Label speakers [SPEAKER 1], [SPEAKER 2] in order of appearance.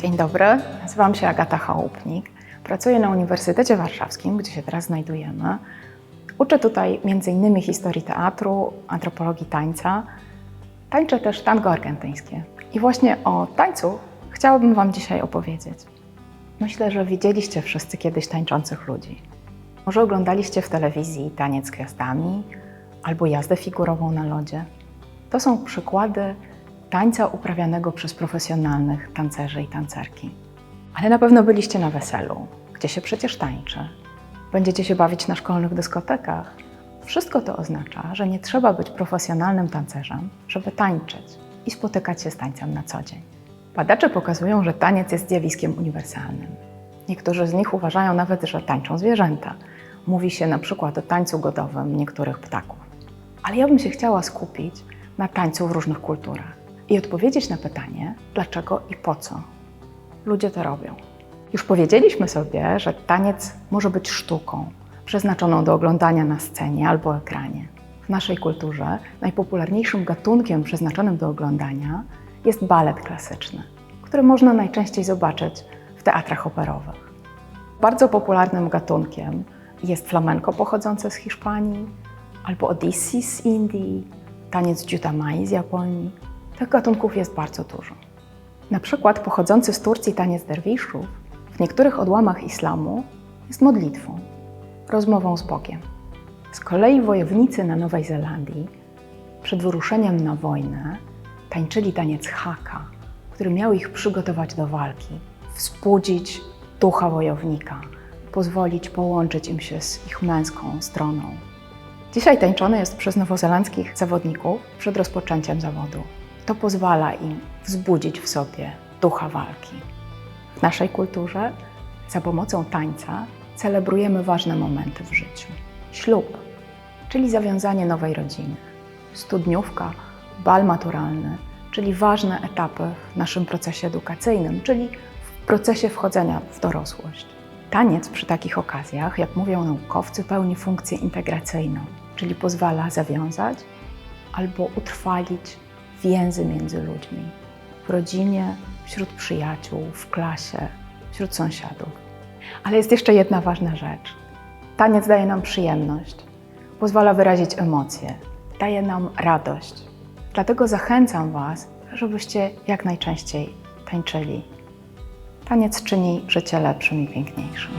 [SPEAKER 1] Dzień dobry, nazywam się Agata Chałupnik. Pracuję na Uniwersytecie Warszawskim, gdzie się teraz znajdujemy. Uczę tutaj m.in. historii teatru, antropologii tańca. Tańczę też tango argentyńskie. I właśnie o tańcu chciałabym Wam dzisiaj opowiedzieć. Myślę, że widzieliście wszyscy kiedyś tańczących ludzi. Może oglądaliście w telewizji taniec z gwiazdami albo jazdę figurową na lodzie. To są przykłady tańca uprawianego przez profesjonalnych tancerzy i tancerki. Ale na pewno byliście na weselu, gdzie się przecież tańczy. Będziecie się bawić na szkolnych dyskotekach. Wszystko to oznacza, że nie trzeba być profesjonalnym tancerzem, żeby tańczyć i spotykać się z tańcem na co dzień. Badacze pokazują, że taniec jest zjawiskiem uniwersalnym. Niektórzy z nich uważają nawet, że tańczą zwierzęta. Mówi się na przykład o tańcu godowym niektórych ptaków. Ale ja bym się chciała skupić na tańcu w różnych kulturach i odpowiedzieć na pytanie, dlaczego i po co ludzie to robią. Już powiedzieliśmy sobie, że taniec może być sztuką przeznaczoną do oglądania na scenie albo ekranie. W naszej kulturze najpopularniejszym gatunkiem przeznaczonym do oglądania jest balet klasyczny, który można najczęściej zobaczyć w teatrach operowych. Bardzo popularnym gatunkiem jest flamenco pochodzące z Hiszpanii, albo odissi z Indii, taniec jutamai z Japonii. Tych gatunków jest bardzo dużo. Na przykład pochodzący z Turcji taniec derwiszów w niektórych odłamach islamu jest modlitwą, rozmową z Bogiem. Z kolei wojownicy na Nowej Zelandii przed wyruszeniem na wojnę tańczyli taniec haka, który miał ich przygotować do walki, wzbudzić ducha wojownika, pozwolić połączyć im się z ich męską stroną. Dzisiaj tańczony jest przez nowozelandzkich zawodników przed rozpoczęciem zawodu. To pozwala im wzbudzić w sobie ducha walki. W naszej kulturze za pomocą tańca celebrujemy ważne momenty w życiu. Ślub, czyli zawiązanie nowej rodziny. Studniówka, bal maturalny, czyli ważne etapy w naszym procesie edukacyjnym, czyli w procesie wchodzenia w dorosłość. Taniec przy takich okazjach, jak mówią naukowcy, pełni funkcję integracyjną, czyli pozwala zawiązać albo utrwalić więzy między ludźmi w rodzinie, wśród przyjaciół, w klasie, wśród sąsiadów. Ale jest jeszcze jedna ważna rzecz. Taniec daje nam przyjemność, pozwala wyrazić emocje, daje nam radość. Dlatego zachęcam Was, żebyście jak najczęściej tańczyli. Taniec czyni życie lepszym i piękniejszym.